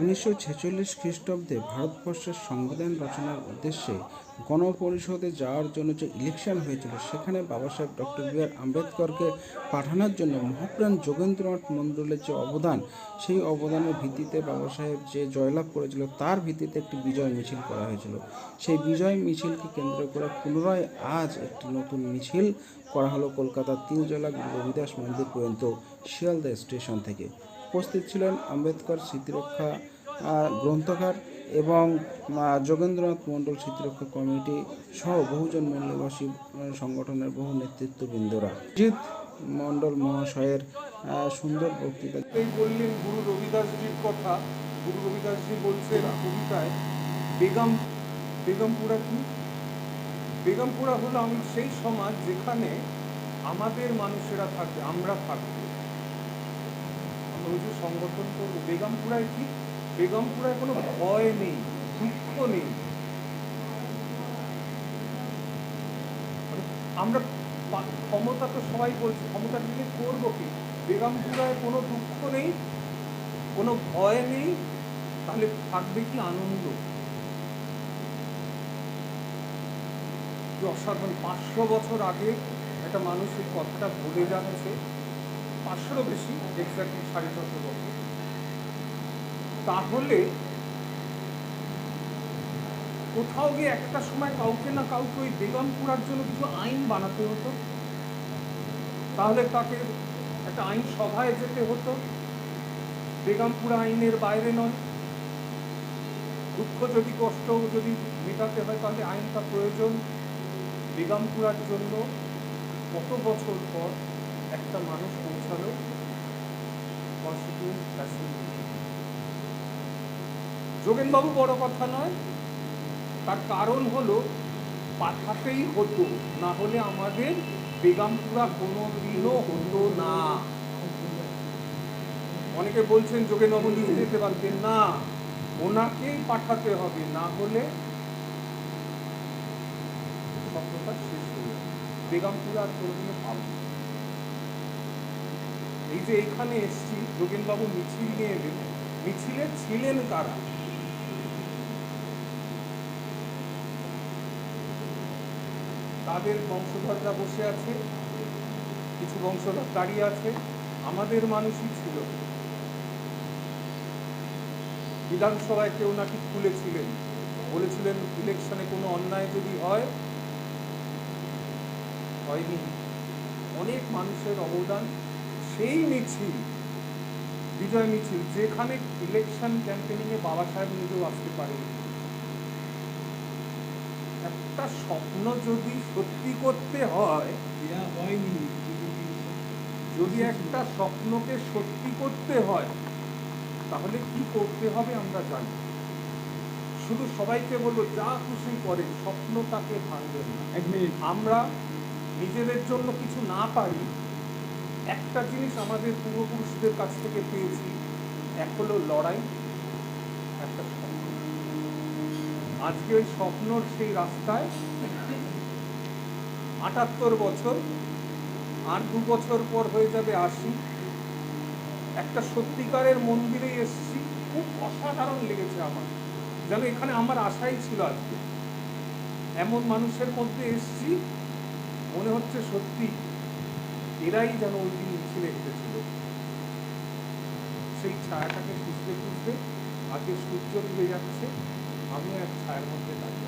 উনিশশো ছেচল্লিশ খ্রিস্টাব্দে ভারতবর্ষের সংবিধান রচনার উদ্দেশ্যে গণপরিষদে যাওয়ার জন্য যে ইলেকশন হয়েছিল, সেখানে বাবা সাহেব ডক্টর বি আর আম্বেদকরকে পাঠানোর জন্য মহাপ্রাণ যোগেন্দ্রনাথ মণ্ডলের যে অবদান, সেই অবদানের ভিত্তিতে বাবা সাহেব যে জয়লাভ করেছিল, তার ভিত্তিতে একটি বিজয় মিছিল করা হয়েছিল। সেই বিজয় মিছিলকে কেন্দ্র করে পুনরায় আজ একটি নতুন মিছিল করা হলো কলকাতার তিনজলা রবিদাস মন্দির পর্যন্ত, শিয়ালদা স্টেশন থেকে। উপস্থিত ছিলেন আম্বেদকর স্মৃতিরক্ষা গ্রন্থাগার এবং যোগেন্দ্রনাথ মণ্ডল স্মৃতিরক্ষা কমিটি সহ বহুজন মূল্যবাসী সংগঠনের বহু নেতৃত্ববৃন্দরা। জিৎ মণ্ডল মহাশয়ের সুন্দর বক্তৃতা। এই বললেন গুরু রবিদাসজির কথা। গুরু রবিদাসজি বলছেন কবিতায়, বেগম, বেগমপুরা কি? বেগমপুরা হলো আমি সেই সমাজ যেখানে আমাদের মানুষেরা থাকবে আমরা থাকব। আমরা ওই যে সংগঠন করব বেগমপুরায় কি বেগমপুরায় কোনো ভয় নেই, দুঃখ নেই। মানে আমরা ক্ষমতা তো সবাই বলছে, ক্ষমতা নিয়ে করব কি? বেগমপুরায় কোনো দুঃখ নেই, কোনো ভয় নেই, তাহলে থাকবে কি আনন্দ? অসাধারণ। পাঁচশো বছর আগে একটা মানুষ এই কথাটা বলে যাচ্ছে পাঁচশোরও বেশি এক্স্যাক্টলি সাড়ে ছশো বছর। তাহলে কোথাও গিয়ে একটা সময় কাউকে না কাউকে ওই বেগমপুরার জন্য কিছু আইন বানাতে হতো? তাহলে তাকে একটা আইন সভায় যেতে হতো। বেগমপুরা আইনের বাইরে নয়। দুঃখ যদি, কষ্ট যদি মেটাতে হয়, তাহলে আইনটা প্রয়োজন। বেগমপুরার জন্য কত বছর পর একটা মানুষ পৌঁছালো কনস্টিটিউন্ট যোগেনবাবু বড় কথা নয়, তার কারণ হলো পাঠাতেই হতো, না হলে আমাদের বেগমপুরা কোনো দিনও হতো না। অনেকে বলছেন, যোগেনবাবু নিজে যেতে পারবেন না। ওনাকেই পাঠাতে হবে, না হলে স্বপ্নটা শেষ হয়ে যাবে। বেগমপুরা আর কোনোদিনও পাবো। এই যে এখানে এসছি, যোগেনবাবু মিছিল নিয়ে এলেন। মিছিলে ছিলেন কারা? তাদের বংশধররা বসে আছে, কিছু বংশধর দাঁড়িয়ে আছে, আমাদের মানুষই ছিল। বিধানসভায় কেউ নাকি খুলেছিলেন। বলেছিলেন, ইলেকশনে কোনো অন্যায় যদি হয়, হয়নি। অনেক মানুষের অবদান সেই মিছিল বিজয় মিছিল যেখানে ইলেকশন ক্যাম্পেনিংয়ে বাবা সাহেব নিজেও আসতে পারেন। একটা স্বপ্ন যদি সত্যি করতে হয় যদি একটা স্বপ্নকে সত্যি করতে হয় তাহলে কি করতে হবে আমরা জানি। শুধু সবাইকে বলব যা খুশি করে স্বপ্ন তাকে ভাঙবেন না। আমরা নিজেদের জন্য কিছু না পারি একটা জিনিস আমাদের পূর্বপুরুষদের কাছ থেকে পেয়েছি, এক হলো লড়াই, একটা স্বপ্ন। আজকে ওই স্বপ্নর সেই রাস্তায় আটাত্তর বছর আর দু বছর পর হয়ে যাবে আশি। একটা সত্যিকারের মন্দিরে এসেছি, খুব অসাধারণ লেগেছে আমার। যেন এখানে আমার আশাই ছিল আজকে এমন মানুষের মধ্যে এসেছি, মনে হচ্ছে সত্যি। এরাই যেন ওই দিন মিছিলে হেঁটেছিল সেই ছায়াটাকে খুঁজতে খুঁজতে আজকে সূর্য ডুবে যাচ্ছে আমি এক ছায়ার মধ্যে দাঁড়িয়ে